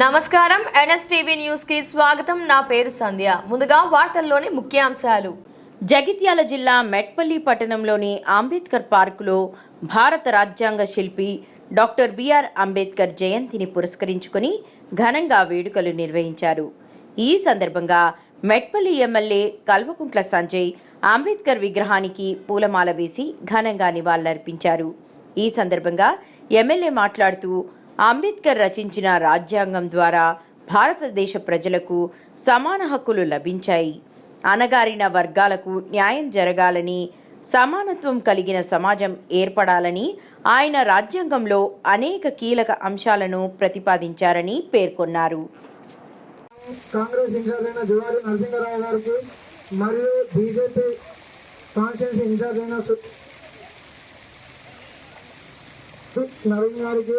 నమస్కారం. ఎన్ఎస్టీవీ న్యూస్కి స్వాగతం. నా పేరు సంధ్య. ముందుగా వార్తల్లోని ముఖ్యాంశాలు. జగిత్యాల జిల్లా మెట్పల్లి పట్టణంలోని అంబేద్కర్ పార్కులో భారత రాజ్యాంగ శిల్పి డాక్టర్ బిఆర్ అంబేద్కర్ జయంతిని పురస్కరించుకుని ఘనంగా వేడుకలు నిర్వహించారు. ఈ సందర్భంగా మెట్పల్లి ఎమ్మెల్యే కల్వకుంట్ల సంజయ్ అంబేద్కర్ విగ్రహానికి పూలమాల వేసి ఘనంగా నివాళులర్పించారు. ఈ సందర్భంగా ఎమ్మెల్యే మాట్లాడుతూ అంబేద్కర్ రచించిన రాజ్యాంగం ద్వారా భారతదేశ ప్రజలకు సమాన హక్కులు లభించాయి. అనగారిన వర్గాలకు న్యాయం జరగాలని సమానత్వం కలిగిన సమాజం ఏర్పడాలని ఆయన రాజ్యాంగంలో అనేక కీలక అంశాలను ప్రతిపాదించారని పేర్కొన్నారు. కాంగ్రెస్ ఇన్ఛార్జ్ అయిన జువారి నరసింహరావు గారికి మరియు బీజేపీ కాన్స్టిట్యూన్సీ ఇన్ఛార్జ్ అయిన నవీన్ గారికి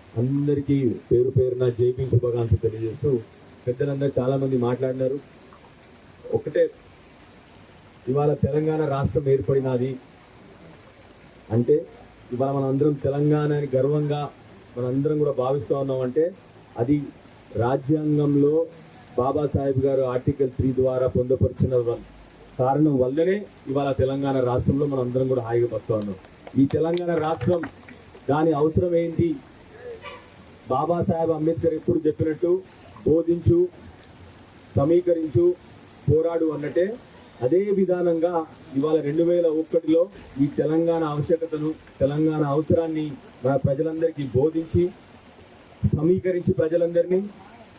అందరికీ పేరు పేరున జైపీ శుభాకాంక్షలు తెలియజేస్తూ పెద్దలందరూ చాలామంది మాట్లాడినారు. ఒకటే ఇవాళ తెలంగాణ రాష్ట్రం ఏర్పడినది అంటే ఇవాళ మనందరం తెలంగాణని గర్వంగా మనందరం కూడా భావిస్తూ ఉన్నాం అంటే అది రాజ్యాంగంలో బాబాసాహెబ్ గారు ఆర్టికల్ త్రీ ద్వారా పొందపరిచిన కారణం వల్లనే ఇవాళ తెలంగాణ రాష్ట్రంలో మనం అందరం కూడా హాయిగా పడుతూ ఉన్నాం. ఈ తెలంగాణ రాష్ట్రం దాని అవసరం ఏంటి? బాబాసాహెబ్ అంబేద్కర్ ఎప్పుడు చెప్పినట్టు బోధించు సమీకరించు పోరాడు అన్నట్టే అదే విధానంగా ఇవాళ రెండు వేల ఒకటిలో ఈ తెలంగాణ ఆవశ్యకతను తెలంగాణ అవసరాన్ని మన ప్రజలందరికీ బోధించి సమీకరించి ప్రజలందరినీ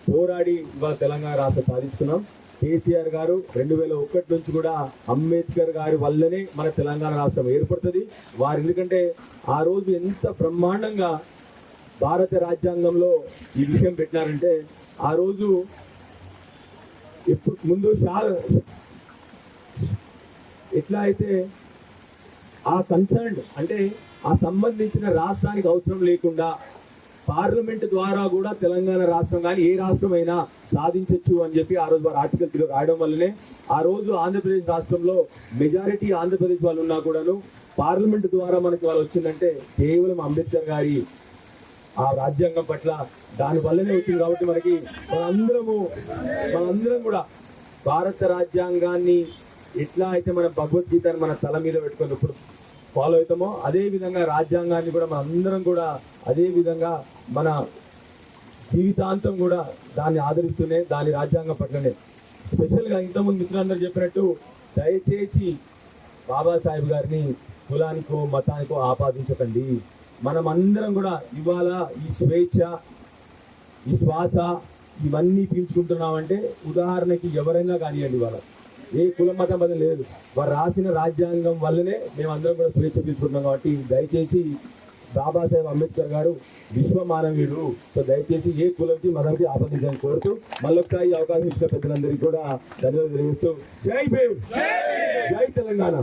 పోరాడి ఇవాళ తెలంగాణ రాష్ట్రం సాధించుకున్నాం కేసీఆర్ గారు రెండు వేల ఒకటి నుంచి కూడా అంబేద్కర్ గారి వల్లనే మన తెలంగాణ రాష్ట్రం ఏర్పడుతుంది. వారు ఎందుకంటే ఆ రోజు ఎంత బ్రహ్మాండంగా భారత రాజ్యాంగంలో ఈ విషయం పెట్టినారంటే ఆ రోజు ఎప్పుడు ముందు షా ఎట్లా అయితే ఆ కన్సర్న్ అంటే ఆ సంబంధించిన రాష్ట్రానికి అవసరం లేకుండా పార్లమెంట్ ద్వారా కూడా తెలంగాణ రాష్ట్రం కానీ ఏ రాష్ట్రమైనా సాధించవచ్చు అని చెప్పి ఆ రోజు వారు ఆర్టికల్ త్రీలో రాయడం వల్లనే ఆ రోజు ఆంధ్రప్రదేశ్ రాష్ట్రంలో మెజారిటీ ఆంధ్రప్రదేశ్ వాళ్ళు ఉన్నా కూడాను పార్లమెంట్ ద్వారా మనకి వాళ్ళు వచ్చిందంటే కేవలం అంబేద్కర్ గారి ఆ రాజ్యాంగం పట్ల దాని వల్లనే వచ్చింది కాబట్టి మనకి మనందరము మనందరం కూడా భారత రాజ్యాంగాన్ని ఎట్లా అయితే మన భగవద్గీతని మన తల మీద పెట్టుకొని ఇప్పుడు ఫాలో అవుతామో అదే విధంగా రాజ్యాంగాన్ని కూడా మన అందరం కూడా అదే విధంగా మన జీవితాంతం కూడా దాన్ని ఆదరిస్తూనే దాని రాజ్యాంగం పట్లనే. స్పెషల్గా ఇంతకుముందు మిత్రులందరూ చెప్పినట్టు దయచేసి బాబాసాహెబ్ గారిని కులానికో మతానికో ఆపాదించకండి. మనం అందరం కూడా ఇవాళ ఈ స్వేచ్ఛ ఈ శ్వాస ఇవన్నీ పీల్చుకుంటున్నామంటే ఉదాహరణకి ఎవరైనా కానివ్వండి ఇవాళ. ఏ కుల మతం అది లేదు. వారు రాసిన రాజ్యాంగం వల్లనే మేమందరం కూడా స్వేచ్ఛ పీల్చుకుంటున్నాం కాబట్టి దయచేసి బాబాసాహెబ్ అంబేద్కర్ గారు విశ్వ మానవీయుడు. సో దయచేసి ఏ కులంకి మతంకి ఆపాదించాలని కోరుతూ మళ్ళొకసారి ఈ అవకాశం ఇచ్చిన పెద్దలందరికీ కూడా ధన్యవాదాలు తెలియజేస్తూ జై భీమ్! జై తెలంగాణ!